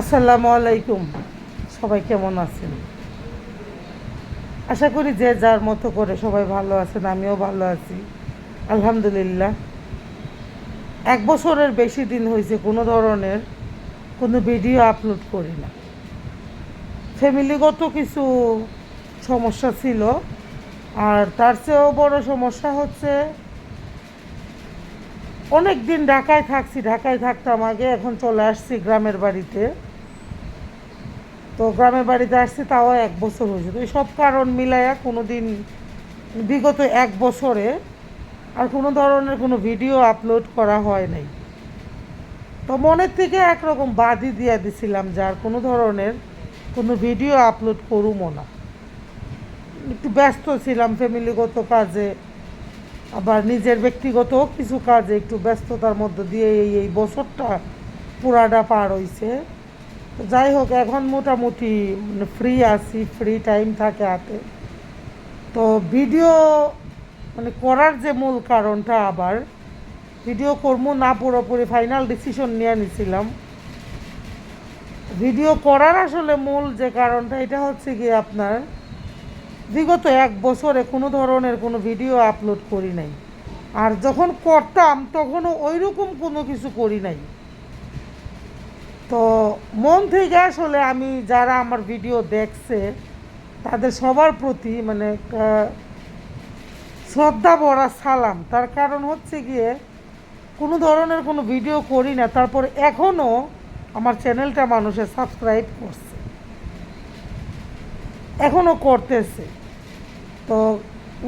আসসালামু আলাইকুম। সবাই কেমন আছেন? আশা করি যে যার মতো করে সবাই ভালো আছেন, আমিও ভালো আছি। আলহামদুলিল্লাহ। এক বছরের বেশি দিন হয়েছে কোনো ধরনের কোনো ভিডিও আপলোড করি না। ফ্যামিলিগত কিছু সমস্যা ছিল, আর তার চেয়েও বড় সমস্যা হচ্ছে অনেক দিন ঢাকায় থাকছি, ঢাকায় থাকতাম আগে, এখন চলে আসছি গ্রামের বাড়িতে। তো গ্রামের বাড়িতে আসছি, তাও এক বছর হয়েছে। তো সব কারণ মিলাইয়া কোনো দিন বিগত এক বছরে আর কোনো ধরনের কোনো ভিডিও আপলোড করা হয় নাই। তো মনের থেকে একরকম বাদই দিয়ে দিছিলাম যে আর কোনো ধরনের কোনো ভিডিও আপলোড করুমও না। একটু ব্যস্ত ছিলাম ফ্যামিলিগত কাজে। আবার নিজের ব্যক্তিগত কিছু কাজে একটু ব্যস্ততার মধ্যে দিয়ে এই এই বছরটা পুরাটা পার হইছে। তো যাই হোক, এখন মোটামুটি ফ্রি আছি ফ্রি টাইম থাকে হাতে। তো ভিডিও মানে করার যে মূল কারণটা আবার ভিডিও করব না পুরোপুরি ফাইনাল ডিসিশন নিয়ে নিছিলাম। ভিডিও করার আসলে মূল যে কারণটা, এটা হচ্ছে কি আপনার বিগত এক বছরে কোনো ধরনের কোনো ভিডিও আপলোড করি নাই। আর যখন করতাম, তখনও ওই রকম কোনো কিছু করি নাই। তো মন থেকে আসলে আমি যারা আমার ভিডিও দেখছে, তাদের সবার প্রতি মানে শ্রদ্ধা ভরা সালাম। তার কারণ হচ্ছে গিয়ে, কোনো ধরনের কোনো ভিডিও করি না। তারপর এখনও আমার চ্যানেলটা মানুষে সাবস্ক্রাইব করছে। এখনও করতেছে। তো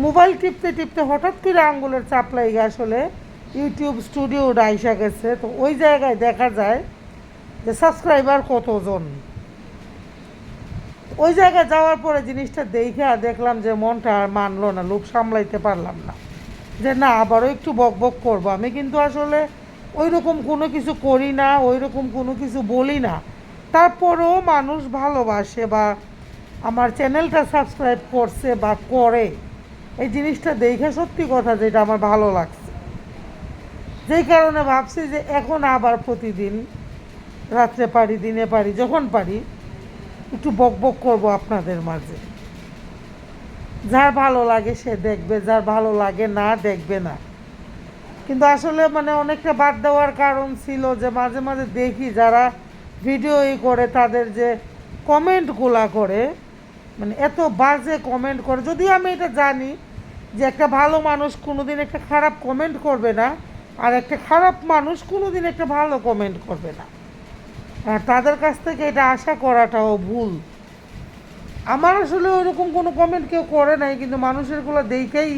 মোবাইল টিপতে টিপতে হঠাৎ করে আঙ্গুলের চাপ লাগে আসলে ইউটিউব স্টুডিও আইসা গেছে। তো ওই জায়গায় দেখা যায় যে সাবস্ক্রাইবার কতজন? ওই জায়গায় যাওয়ার পরে জিনিসটা দেখে আর দেখলাম যে মনটা আর মানলো না লোক সামলাইতে পারলাম না। যে না, আবারও একটু বক বক করব। আমি কিন্তু আসলে ওই রকম কোনো কিছু করি না ওই রকম কোনো কিছু বলি না। তারপরেও মানুষ ভালোবাসে বা আমার চ্যানেলটা সাবস্ক্রাইব করছে বা করে, এই জিনিসটা দেখে সত্যি কথা যেটা আমার ভালো লাগছে। যেই কারণে ভাবছি যে এখন আবার প্রতিদিন, রাত্রে পারি, দিনে পারি, যখন পারি, একটু বক বক করব আপনাদের মাঝে। যার ভালো লাগে সে দেখবে, যার ভালো লাগে না দেখবে না। কিন্তু আসলে মানে অনেকটা বাদ দেওয়ার কারণ ছিল যে মাঝে মাঝে দেখি যারা ভিডিও করে, তাদের যে কমেন্টগুলা করে মানে এত বাজে কমেন্ট করে। যদিও আমি এটা জানি যে একটা ভালো মানুষ কোনোদিন একটা খারাপ কমেন্ট করবে না, আর একটা খারাপ মানুষ কোনোদিন একটা ভালো কমেন্ট করবে না। আর তাদের কাছ থেকে এটা আশা করাটাও ভুল। আমার আসলে ওইরকম কোনো কমেন্ট কেউ করে নাই, কিন্তু মানুষেরগুলো দেখেই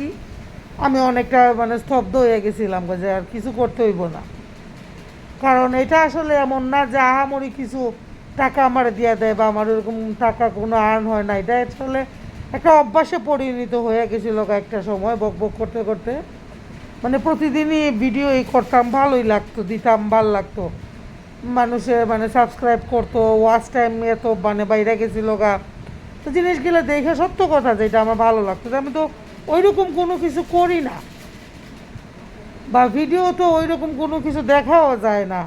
আমি অনেকটা মানে স্তব্ধ হয়ে গেছিলাম যে আর কিছু করতে হইব না। কারণ এটা আসলে এমন না যে আহামরি কিছু টাকা আমার দিয়ে দেয় বা আমার ওরকম টাকা কোনো আর্ন হয় না, এটা আসলে একটা অভ্যাসে পরিণত হয়ে গেছিল একটা সময় বক বক করতে করতে। মানে প্রতিদিনই ভিডিও এই করতাম, ভালোই লাগতো, দিতাম, ভালো লাগতো। মানুষে মানে সাবস্ক্রাইব করতো ওয়াচ টাইম এত মানে বাইরে গেছিল গা। তো জিনিসগুলো দেখে সত্য কথা যেটা আমার ভালো লাগতো, যে আমি তো ওই রকম কোনো কিছু করি না। বা ভিডিও তো ওই রকম কোনো কিছু দেখাও যায় না।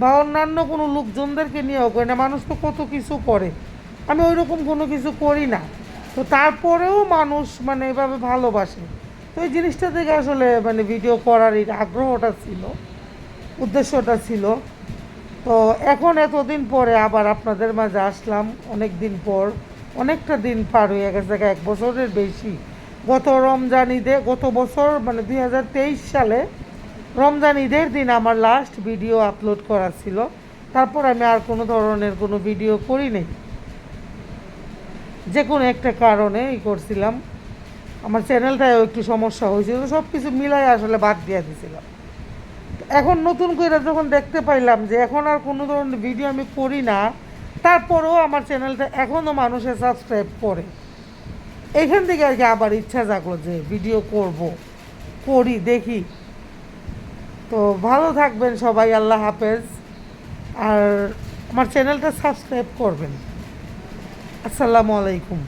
বা অন্যান্য কোনো লোকজনদেরকে নিয়েও করে না, মানুষ তো কত কিছু করে। আমি ওই রকম কোনো কিছু করি না। তো তারপরেও মানুষ মানে এভাবে ভালোবাসে। তো এই জিনিসটা থেকে আসলে মানে ভিডিও করার আগ্রহটা ছিল, উদ্দেশ্যটা ছিল। তো এখন এতদিন পরে আবার আপনাদের মাঝে আসলাম, অনেক দিন পর। অনেকটা দিন পার হয়ে গেছে এক বছরের বেশি। গত রমজান ঈদে, গত বছর মানে দু হাজার তেইশ সালে রমজান ঈদের দিন আমার লাস্ট ভিডিও আপলোড করা ছিল। তারপর আমি আর কোনো ধরনের কোনো ভিডিও করি নাই। যে কোনো একটা কারণে ই করছিলাম। আমার চ্যানেলটায়ও একটু সমস্যা হয়েছিল সব কিছু মিলাই আসলে বাদ দিয়ে দিয়েছিলাম। এখন নতুন করে যখন দেখতে পাইলাম যে এখন আর কোনো ধরনের ভিডিও আমি করি না, তারপরেও আমার চ্যানেলটা এখনও মানুষে সাবস্ক্রাইব করে। এখান থেকে আর কি আবার ইচ্ছা জাগলো যে ভিডিও করব, করি, দেখি। তো ভালো থাকবেন সবাই আল্লাহ হাফেজ। আর আমার চ্যানেলটা সাবস্ক্রাইব করবেন। আসসালামু আলাইকুম।